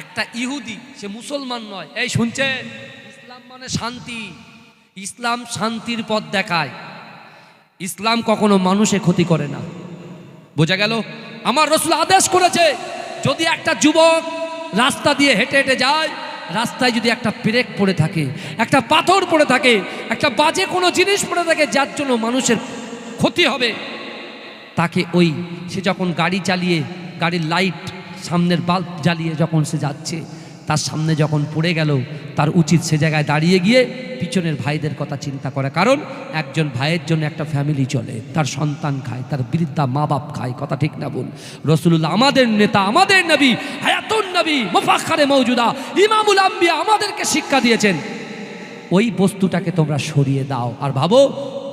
একটা ইহুদি, সে মুসলমান নয়। এই শুনছে? ইসলাম মানে শান্তি। ইসলাম শান্তির পথ দেখায়। ইসলাম কখনো মানুষে ক্ষতি করে না। বোঝা গেল? আমার রসুল আদেশ করেছে, যদি একটা যুবক রাস্তা দিয়ে হেঁটে হেঁটে যায়, রাস্তায় যদি একটা পেরেক পড়ে থাকে, একটা পাথর পড়ে থাকে, একটা বাজে কোনো জিনিস পড়ে থাকে, যার জন্য মানুষের ক্ষতি হবে, তাকে ওই, সে যখন গাড়ি চালিয়ে, গাড়ির লাইট সামনের বাল্ব জ্বালিয়ে যখন সে যাচ্ছে, তার সামনে যখন পড়ে গেল, তার উচিত সে জায়গায় দাঁড়িয়ে গিয়ে পিছনের ভাইদের কথা চিন্তা করা। কারণ একজন ভাইয়ের জন্য একটা ফ্যামিলি চলে, তার সন্তান খায়, তার বৃদ্ধা মা বাপ খায়, কথা ঠিক না বল। রসুল্লাহ আমাদের নেতা, আমাদের নবী, হায়াতুন নবী মুফাখারে মৌজুদা, ইমামুল আম্বিয়া আমাদেরকে শিক্ষা দিয়েছেন, ওই বস্তুটাকে তোমরা সরিয়ে দাও। আর ভাবো,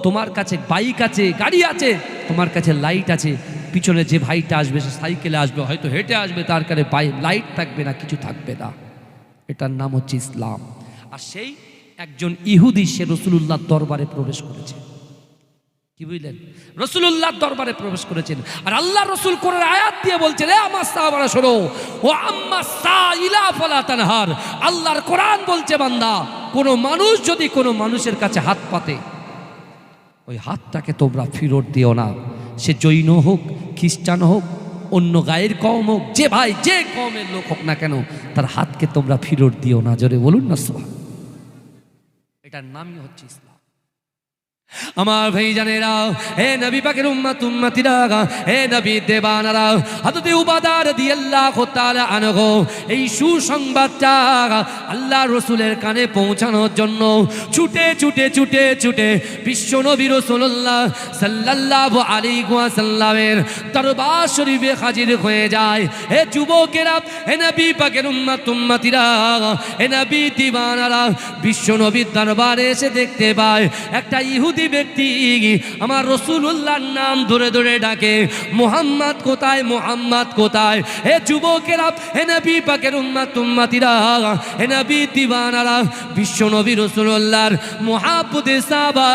তোমার কাছে বাইক আছে, গাড়ি আছে, তোমার কাছে লাইট আছে পিছনে যে ভাইটা আসবে, সে সাইকেলে আসবে, হয়তো হেঁটে আসবে, তার বাই লাইট থাকবে না, কিছু থাকবে না। এটার নাম হচ্ছে ইসলাম। আর সেই একজন ইহুদি, সে রসুলুল্লাহর দরবারে প্রবেশ করেছে। কি বুঝলেন? রসুলুল্লাহর দরবারে প্রবেশ করেছেন। আর আল্লাহ রসুল কোরআন আয়াত দিয়ে বলছেন, এ আমার সাহাবারা, শোনো। ও আম্মা সা ইলা ফলা তানহার। আল্লাহর কোরআন বলছে, বান্দা, কোনো মানুষ যদি কোনো মানুষের কাছে হাত পাতে, ওই হাতটাকে তোমরা ফিরত দিও না। সে জৈন হোক খ্রিস্টান হোক, অন্য গায়ের কম হোক, যে ভাই যে কমের লোক হোক না কেন, তার হাতকে তোমরা ফিরত দিও না। জোরে বলুন না সোহা এটার নামই হচ্ছে ইসলাম। আমার ভাই জানেরা, হে নবী পাকের উম্মাত, উম্মাতিরা হে নবী দেবানারা, হযরতে উবাদার রাদিয়াল্লাহু তাআলা আনহু, এই সুসংবাদটা আল্লাহ রসুলের কানে পৌঁছানোর জন্য ছুটে ছুটে ছুটে ছুটে বিশ্ব নবী রাসূলুল্লাহ সাল্লাল্লাহু আলাইহি ওয়াসাল্লামের দরবার শরীফে হাজির হয়ে যায়। হে যুবকেরা, হে নবী পাকের উম্মাত, উম্মাতিরা হে নবী দিবানারা, বিশ্ব নবীর দরবারে এসে দেখতে পায়, একটা ইহুদি ব্যক্তি, আমার রসুল্লাহর নাম ধরে ধরে ডাকে, মোহাম্মদ কোথায়? মোহাম্মদ কোথায়? হে যুবকেরা, হে নবী পাকের উম্মাত, উম্মাতিরা, হে নবী দিবানারা, বিশ্ব নবী রসুল্লাহর মহাপুদে সাহাবা,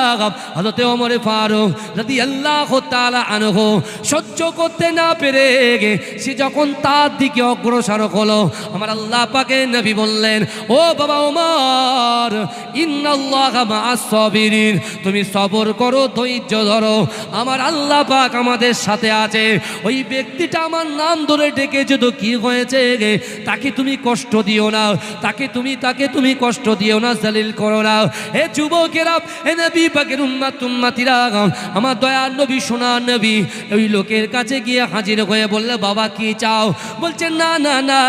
হযরতে ওমরে ফারুক রাদিয়াল্লাহু তাআলা আনহু, সহ্য করতে না পেরে গে, সে যখন তার দিকে অগ্রসর হলো, আমার আল্লাহ পাকে নবী বললেন, ও বাবা ওমর, ইন্নাল্লাহা সাবিরিন, তুমি সবর করো, ধৈর্য ধরো। আমার আল্লাহ পাক আমাদের সাথে আছে। ওই ব্যক্তিটা আমার নাম ধরে ডেকেছে তো কি হয়েছে তাকে তুমি কষ্ট দিও না। তাকে তুমি তাকে তুমি কষ্ট দিও না, জালিল করো না। হে যুবকেরা, হে নবী পাকের উম্মাত, উম্মাতিরা, আমার দয়ার নবী, সোনার নবী, ওই লোকের কাছে গিয়ে হাজির হয়ে বললে, বাবা, কি চাও? বলছে, না না না,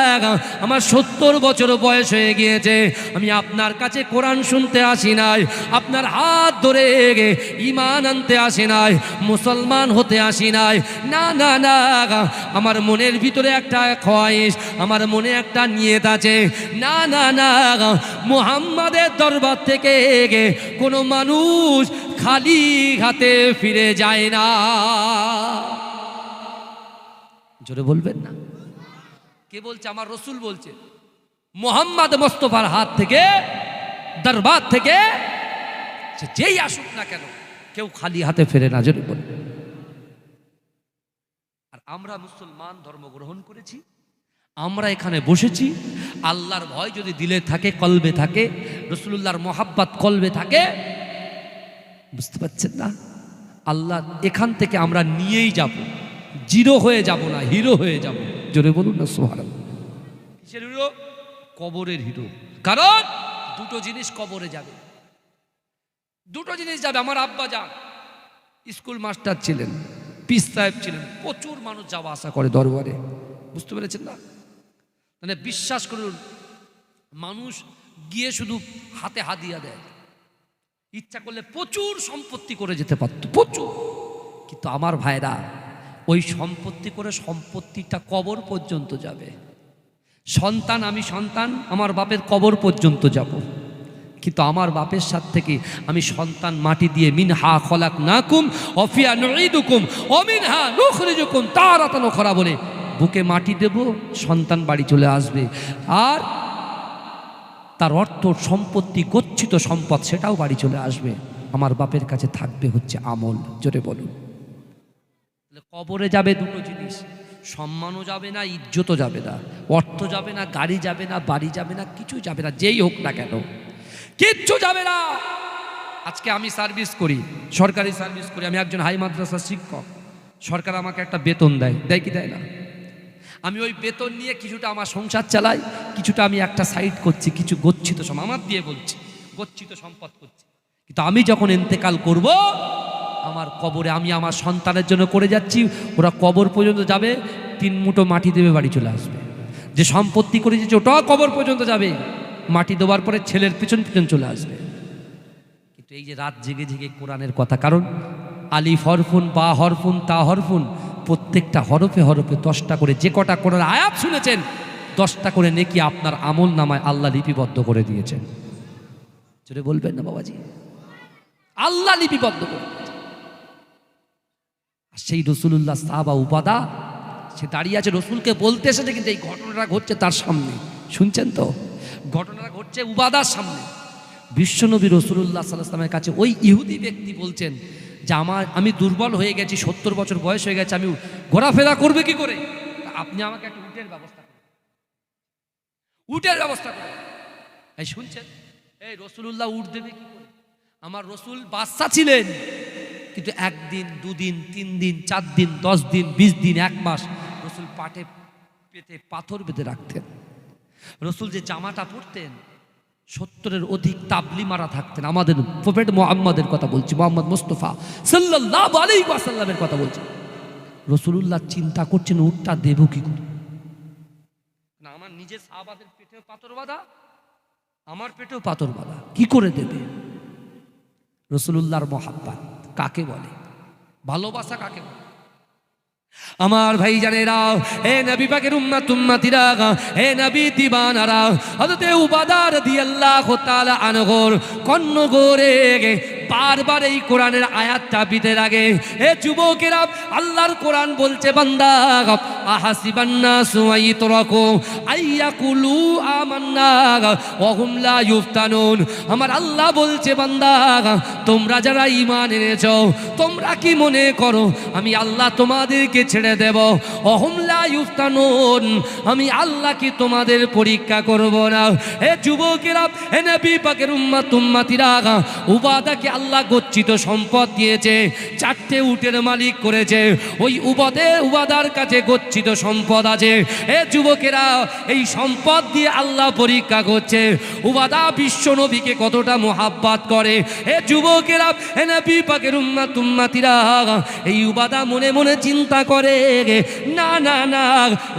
আমার সত্তর বছর বয়স হয়ে গিয়েছে। আমি আপনার কাছে কোরআন শুনতে আসি নাই। আপনার হাত ধরে ইমান আনতে আসে নাই, মুসলমান হতে আসি নাই। না না না, আমার মনের ভিতরে একটা খোয়াইশ আমার মনে একটা নিয়ত আছে। না না না, মুহাম্মাদের দরবার থেকে কোনো মানুষ খালি হাতে ফিরে যায় না। জোরে বলবেন না? কে বলছে? আমার রসুল বলছে, মোহাম্মদ মোস্তফার হাত থেকে, দরবার থেকে সে যেই আসুক না কেন, কেউ খালি হাতে ফেরে না জোরে বল। আর আমরা মুসলমান ধর্ম গ্রহণ করেছি, আমরা এখানে বসেছি, আল্লাহর ভয় যদি দিলে থাকে, কলবে থাকে রসুল্লাহর মোহাব্বত কলবে থাকে, বুঝতে পারছেন না? আল্লাহ এখান থেকে আমরা নিয়েই যাব, জিরো হয়ে যাব না, হিরো হয়ে যাব, জোরে বলুন না সোহার কিসের হিরো? কবরের হিরো। কারণ দুটো জিনিস কবরে যাবে। দুটো জিনিস যাবে, আমার আব্বা যান। স্কুল মাস্টার ছিলেন, পিস সাহেব ছিলেন, প্রচুর মানুষ যাওয়া আসা করে দরবারে। বুঝতে পেরেছেন না? মানে বিশ্বাস করুন, মানুষ গিয়ে শুধু হাতে হাদিয়া দেয়। ইচ্ছা করলে প্রচুর সম্পত্তি করে যেতে পারত, প্রচুর। কিন্তু আমার ভাইরা, ওই সম্পত্তি করে সম্পত্তিটা কবর পর্যন্ত যাবে। সন্তান, আমি সন্তান, আমার বাপের কবর পর্যন্ত যাব। কিন্তু আমার বাপের সাথ থেকে আমি সন্তান মাটি দিয়ে, মিনহা খলাক না নাকুম অফিয়া নঈদুকুম, অমিনহা নুখরিজুকুম, তারাতানো খরা বলে বুকে মাটি দেব, সন্তান বাড়ি চলে আসবে। আর তার অর্থ সম্পত্তি গচ্ছিত সম্পদ, সেটাও বাড়ি চলে আসবে। আমার বাপের কাছে থাকবে হচ্ছে আমল, জোরে বলুন। কবরে যাবে দুটো জিনিস, সম্মানও যাবে না, ইজ্জতও যাবে না, অর্থ যাবে না, গাড়ি যাবে না, বাড়ি যাবে না, কিছু যাবে না, যেই হোক না কেন। কিচ্ছু যাবে না। আজকে আমি সার্ভিস করি, সরকারি সার্ভিস করি। আমি একজন হাই মাদ্রাসার শিক্ষক। সরকার আমাকে একটা বেতন দেয়। দেয় কি দেয় না? আমি ওই বেতন নিয়ে কিছুটা আমার সংসার চালাই, কিছুটা আমি একটা সাইড করছি, কিছু গচ্ছিত সম আমার দিয়ে বলছি, গচ্ছিত সম্পদ করছি। কিন্তু আমি যখন ইন্তেকাল করব, আমার কবরে আমি আমার সন্তানের জন্য করে যাচ্ছি, ওরা কবর পর্যন্ত যাবে, তিন মুঠো মাটি দেবে, বাড়ি চলে আসবে। যে সম্পত্তি করে যে ওটাও কবর পর্যন্ত যাবে। মাটি দেওয়ার পরে ছেলের পিছন পিছন চলে আসবে। কিন্তু এই যে রাত জেগে জেগে কোরআনের কথা, কারণ আলিফ হরফুন, বা হরফুন, তা হরফুন, প্রত্যেকটা হরফে হরফে দশটা করে যে কটা কোরআন আয়াত শুনেছেন, দশটা করে নেকি আপনার আমল নামায় আল্লাহ লিপিবদ্ধ করে দিয়েছেন। জোরে বলবেন না বাবাজি? আল্লাহ লিপিবদ্ধ করে সেই রসুল্লাহ সাহাবা উপাদা, সে দাঁড়িয়ে আছে রসুলকে বলতে এসেছে, কিন্তু এই ঘটনাটা ঘটছে তার সামনে। শুনছেন তো? ঘটনাটা ঘটছে উবাদার সামনে। বিশ্বনবী রসুল্লাহ সাল্লাহামের কাছে ওই ইহুদি ব্যক্তি বলছেন যে, আমার, আমি দুর্বল হয়ে গেছি, সত্তর বছর বয়স হয়ে গেছে, আমি ঘোরাফেরা করবে কি করে? আপনি আমাকে একটা উটের ব্যবস্থা করুন। উটের ব্যবস্থা করুন। এই শুনছেন? এই রসুল্লাহ উট দেবে কি করে? আমার রসুল বাচ্চা ছিলেন, কিন্তু একদিন, দুদিন, তিন দিন, চার দিন, দশ দিন, বিশ দিন, এক মাস রসুল পাটে পেতে, পাথর বেঁধে রাখতেন। রসুল যে জামাটা পরতেন, সত্তরের অধিক তাবলি মারা থাকতেন। আমাদের প্রফেট মোহাম্মদের কথা বলছি, মোহাম্মদ মুস্তফা সাল্লাহ আলাই ওয়াসাল্লামের কথা বলছি। রসুল্লাহ চিন্তা করছেন উঠটা দেব কি করে? না, আমার নিজের সাহাবাদের পেটেও পাথর বাঁধা, আমার পেটেও পাথর বাঁধা, কি করে দেবে? রসুলুল্লাহর মহাব্বাত, কাকে বলে? ভালোবাসা কাকে বলে? আমার ভাই জানেরা হে নবী পাকের উম্মাত উম্মাতিরা, হে নবী দিবানারা, হযরতে উবাদা রাদিয়াল্লাহু তাআলা আনহর কন্নগরে বারবার এই কোরআনের আয়াতটা বিতে লাগে। হে যুবকেরা, আল্লাহর কোরআন বলছে, বান্দা, আহাসিবান্না সুয়াইতরাকু আইয়াকুলু আমান্না ওয়া হুম লা ইফতানুন আমার আল্লাহ বলছে, বান্দা, তোমরা যারা ইমান এনেছো, তোমরা কি মনে করো, আমি আল্লাহ তোমাদেরকে ছেড়ে দেব? অহমলা ইউফতানুন, আমি আল্লাহ কি তোমাদের পরীক্ষা করব না? হে যুবকেরা, হে নবী পাকের উম্মাত, উম্মাতিরা, উবাদাকে আল্লাহ গচ্ছিত সম্পদ দিয়েছে, চারটে উটের মালিক করেছে, ওই উবাদে, উবাদার কাছে গচ্ছিত সম্পদ আছে। এ যুবকেরা, এই সম্পদ দিয়ে আল্লাহ পরীক্ষা করছে, উবাদা বিশ্ব নবীকে কতটা মোহাব্বাত করে। এ যুবকেরা নবী পাকের উম্মাত, উম্মাতিরা, এই উবাদা মনে মনে চিন্তা করে, না না না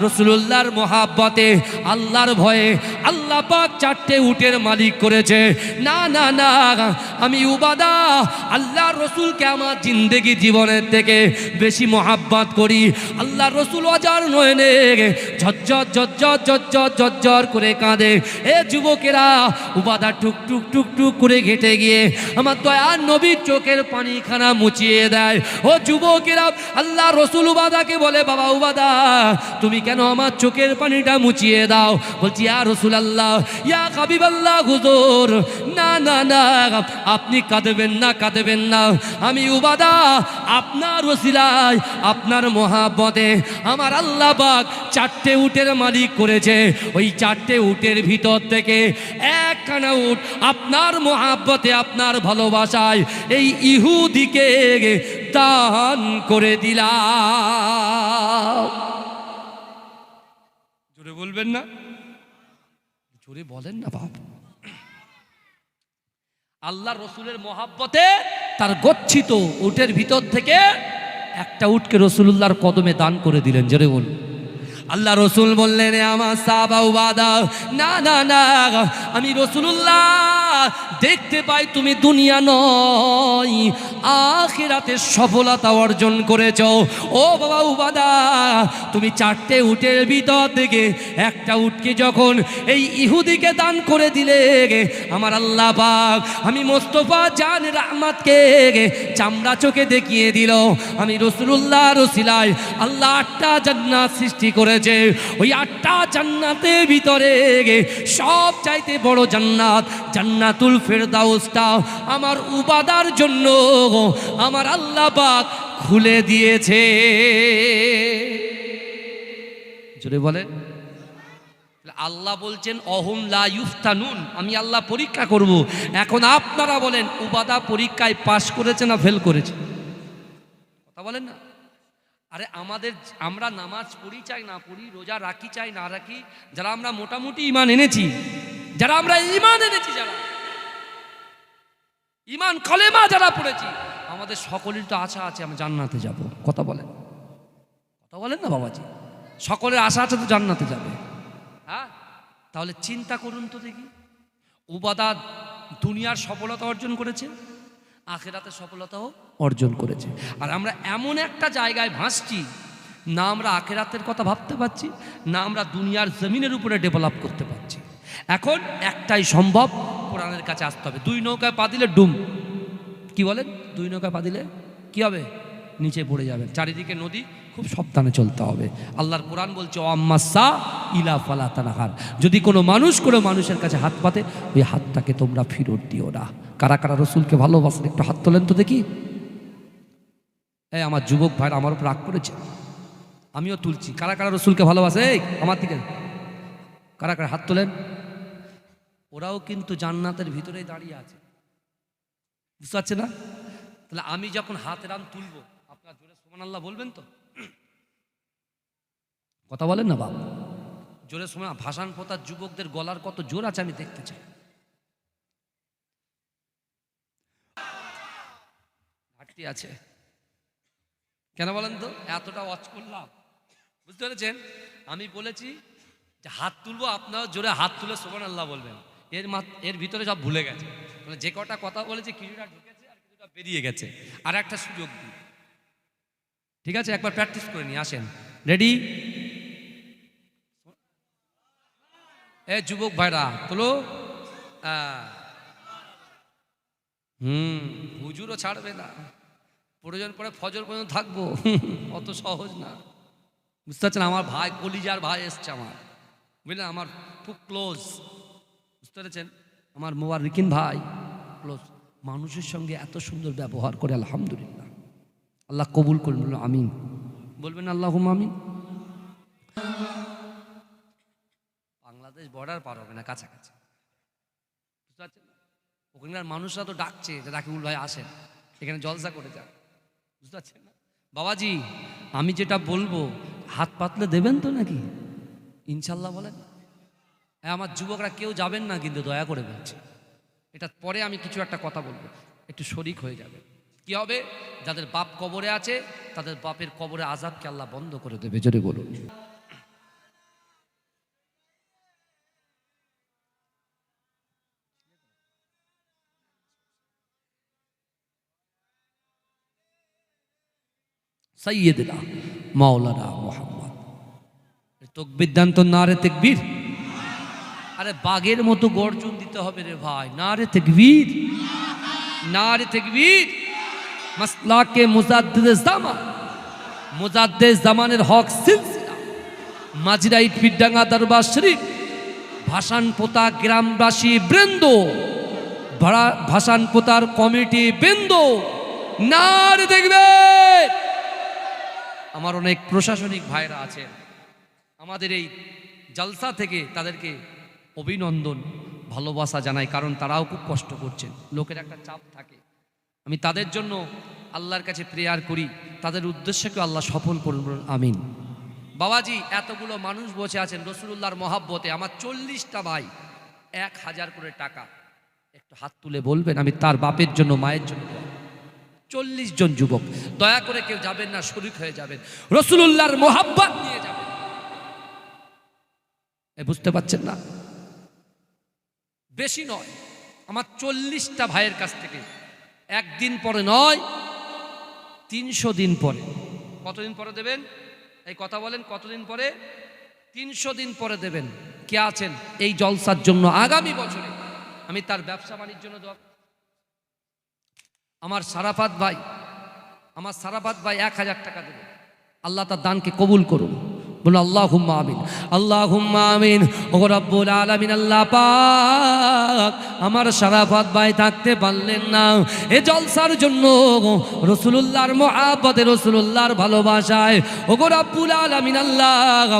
রসুল্লাহর মোহাব্বতে, আল্লাহর ভয়ে আল্লাহ পাক চারটে উটের মালিক করেছে। না না না, আমি উবাদা আল্লাহ রসুলকে আমার জিন্দেগি জীবনের থেকে বেশি মোহাব্বত করি। আল্লাহ রসুল অজার নয়নে ঝজ্জর ঝজ্জর ঝজ্জর ঝজ্জর করে কাঁদে। এ যুবকেরা উবাদা টুক টুক টুক টুক করে ঘেটে গিয়ে আমার দয়ার নবীর চোখের পানিখানা মুছিয়ে দেয়। ও যুবকেরা আল্লাহ রসুল উবাদাকে বলে, বাবা উবাদা তুমি কেন আমার চোখের পানিটা মুছিয়ে দাও? বলছি, ইয়া রসুল আল্লাহ ইয়া কাবিব আল্লাহ হুজুর, না না না, আপনি কাঁদবেন না, কাঁদবেন না। আমি উবাদা, আপনার ওসিলায়, আপনার মহাব্বতে। আমার আল্লাহ পাক চারটে উটের মালিক করেছে। ওই চারটে উটের ভিতর থেকে একখানা উট আপনার মহাব্বতে, আপনার ভালোবাসায় এই ইহুদিকে দান করে দিলাম। জোরে বলবেন না? জোরে বলেন না বাপ। আল্লাহ রসুলের মহাব্বতে তার গচ্ছিত উটের ভিতর থেকে একটা উটকে রসুল্লাহর কদমে দান করে দিলেন, জোরে বলুন। আল্লাহ রসুল বললেন, "এ আমার সাবা না না না, আমি রসুল্লাহ দেখতে পাই তুমি দুনিয়া নয়। আখিরাতে সফলতা অর্জন করেছ। ও বাবা উবাদা, তুমি চারটে উটের ভিতর থেকে একটা উটকে যখন এই ইহুদিকে দান করে দিলে আমার আল্লাহ পাক, আমি মোস্তফা জান রাহমাতকে চামড়া চোখে দেখিয়ে দিল। আমি রসুল্লাহ রসিলায় আল্লাহ আটটা জান্নাত সৃষ্টি করেছে। ওই আটটা জান্নাতের ভিতরে গে সব চাইতে বড় জান্নাত জান্নাত জান্নাতুল ফেরদাউসটা আমার উবাদার জন্য আমার আল্লাহ পাক খুলে দিয়েছে। জোরে বলে আল্লাহ বলছেন, অহম লা ইউফতানুন। আমি আল্লাহ পরীক্ষা করব। এখন আপনারা বলেন উবাদা পরীক্ষায় পাশ করেছে না ফেল করেছে? কথা বলেন না। আরে আমাদের, আমরা নামাজ পড়ি চাই না পড়ি, রোজা রাখি চাই না রাখি, যারা আমরা মোটামুটি ইমান এনেছি, যারা আমরা ইমান এনেছি যারা ইমান কলেমা যারা পড়েছি, আমাদের সকলের তো আশা আছে, আমি জান্নাতে যাব। কথা বলেন। কথা বলেন না বাবাজি? সকলের আশা আছে তো জান্নাতে যাবে। হ্যাঁ? তাহলে চিন্তা করুন তো দেখি। উবাদা দুনিয়ার সফলতা অর্জন করেছে, আখেরাতে সফলতাও অর্জন করেছে। আর আমরা এমন একটা জায়গায় ভাসছি, না আমরা আখেরাতের কথা ভাবতে পারছি, না আমরা দুনিয়ার জমিনের উপরে ডেভেলপ করতে পারছি। এখন একটাই সম্ভব, কোরআনের কাছে আসতে হবে। দুই নৌকায় পা দিলে ডুম। কি বলেন? দুই নৌকায় পা দিলে কি হবে? নিচে পড়ে যাবেন চারিদিকে নদী, খুব সাবধানে চলতে হবে। আল্লাহর কোরআন বলছে অম্মাসা ইলা ফালা তানাহার। যদি কোনো মানুষ কোনো মানুষের কাছে হাত পাতে, ওই হাতটাকে তোমরা ফিরত দিও না। কারা কারা রসুলকে ভালোবাসেন? একটু হাত তোলেন তো দেখি। এই আমার যুবক ভাইরা, আমার উপর রাগ করেছে। আমিও তুলছি। কারা কারা রসুলকে ভালোবাসে? এই, আমার দিকে। কারা কারা হাত তোলেন? ওরাও কিন্তু জান্নাতের ভিতরেই দাঁড়িয়ে আছে। বুঝতে পারছে না? তাহলে আমি যখন হাত রান তুলবো, আপনার জোরে সোমান আল্লাহ বলবেন তো? কথা বলেন না বাবা জোরে সোমান ভাষান পোতার যুবকদের গলার কত জোর আছে আমি দেখতে চাই। ঘাটতি আছে। কেন বলেন তো? এতটা ওয়াচ করলাম। বুঝতে পেরেছেন? আমি বলেছি যে হাত তুলবো, আপনারা জোরে হাত তুলে সোমান আল্লাহ বলবেন। এর এর ভিতরে সব ভুলে গেছে। যে কটা কথা বলেছে, কিছুটা ঢুকেছে আর কিছুটা বেরিয়ে গেছে। আর একটা সুযোগ দিই ঠিক আছে? একবার প্র্যাকটিস করে নিয়ে আসেন। রেডি এ যুবক ভাইরা, তোলো। হুম, হুজুরও ছাড়বে না। প্রয়োজন পরে ফজর পর্যন্ত থাকব। অত সহজ না। বুঝতে পারছেন? আমার ভাই, কলিজার ভাই এসছে আমার। বুঝলেন? আমার খুব ক্লোজ পেরেছেন আমার মোবার রিকিন ভাই ক্লোজ মানুষের সঙ্গে এত সুন্দর ব্যবহার করে, আলহামদুলিল্লাহ। আল্লাহ কবুল করুন বলুন আমিন। বলবেন আল্লাহ আমিন। বাংলাদেশ বর্ডার পার হবে না, কাছাকাছি। বুঝতে পারছেন? ওখানকার মানুষরা তো ডাকছে যে রাকিবুল ভাই আসেন, এখানে জলসা করে যান। বুঝতে পারছেন না? বাবাজি, আমি যেটা বলব, হাত পাতলে দেবেন তো নাকি? ইনশাল্লাহ বলেন আমার যুবকরা কেউ যাবেন না কিন্তু দয়া করে বলছে। এটা পরে আমি কিছু একটা কথা বলব। একটু শরিক হয়ে যাবে। কি হবে? যাদের বাপ কবরে আছে, তাদের বাপের কবরে আজাবকে আল্লাহ বন্ধ করে দেবে, জোরে বলুন। সৈয়দনা মাওলানা মোহাম্মদ। তকবির দান তো না রে তেকবীর। আরে বাঘের মতো গর্জন দিতে হবে রে ভাই। না রে তেকবীর। না রে তেকবীর। মাসলাকে মুজাদ্দিদ জামান। মুজাদ্দিদ জামানের হক সিলসিলা। মাজিরাইট পিডাঙ্গা দরবার শরীফ। ভাসান পোতা গ্রামবাসী বৃন্দ। ভাসান পোতার কমিটি বৃন্দ। নার দেখবে আমার অনেক প্রশাসনিক ভাইরা আছেন। আমাদের এই জলসা থেকে তাদেরকে অভিনন্দন, ভালোবাসা জানাই, কারণ তারাও খুব কষ্ট করছেন। লোকের একটা চাপ থাকে। আমি তাদের জন্য আল্লাহর কাছে প্রেয়ার করি। তাদের উদ্দেশ্যকে আল্লাহ সফল করুন, আমিন। বাবাজি, এতগুলো মানুষ বসে আছেন রসুল্লাহর মহাব্বতে। আমার চল্লিশটা ভাই, এক হাজার করে টাকা। একটু হাত তুলে বলবেন, আমি তার বাপের জন্য, মায়ের জন্য চল্লিশ জন যুবক, দয়া করে কেউ যাবেন না, শরিক হয়ে যাবেন। রসুল্লাহর মোহাব্বত নিয়ে যাবেন। বুঝতে পারছেন না? বেশি নয়, আমার চল্লিশটা ভাইয়ের কাছ থেকে। একদিন পরে নয়, তিনশো দিন পরে। কতদিন পরে দেবেন? এই কথা বলেন, কতদিন পরে? তিনশো দিন পরে দেবেন। কে আছেন এই জলসার জন্য আগামী বছরে? আমি তার ব্যবসা বাণিজ্য জন্য আমার সারাফাত ভাই, আমার সারাফাত ভাই এক হাজার টাকা দেবে। আল্লাহ তার দানকে কবুল করুন। বলুন আল্লাহ আমিন। আল্লাহ আমিন। ও রব্বুল আলামিন, আল্লাহ পাক আমার সারাফাত ভাই থাকতে পারলেন না। এ জলসার জন্য রসুলুল্লাহর মহাব্বতে, রসুলুল্লাহর ভালোবাসায় ও রব্বুল আলামিন আল্লাহ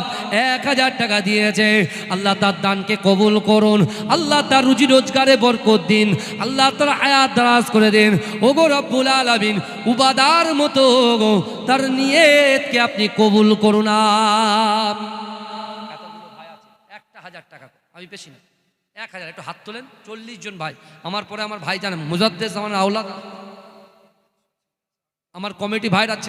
এক হাজার টাকা দিয়েছে। আল্লাহ তার দানকে কবুল করুন, আল্লাহ তার রুজি রোজগারে বরকত দিন, আল্লাহ তার আয়াত দারাজ করে দিন। ও রব্বুল আলামিন, উবাদার মতো তার নিয়তকে আপনি কবুল করুন একটা হাজার টাকা আমি বেশি না। এক হাজার, একটু হাত তোলেন, চল্লিশ জন ভাই। আমার পরে আমার ভাই জানেন মুজাদ্দেস আমার আওলাদ। আমার কমিটি ভাইরা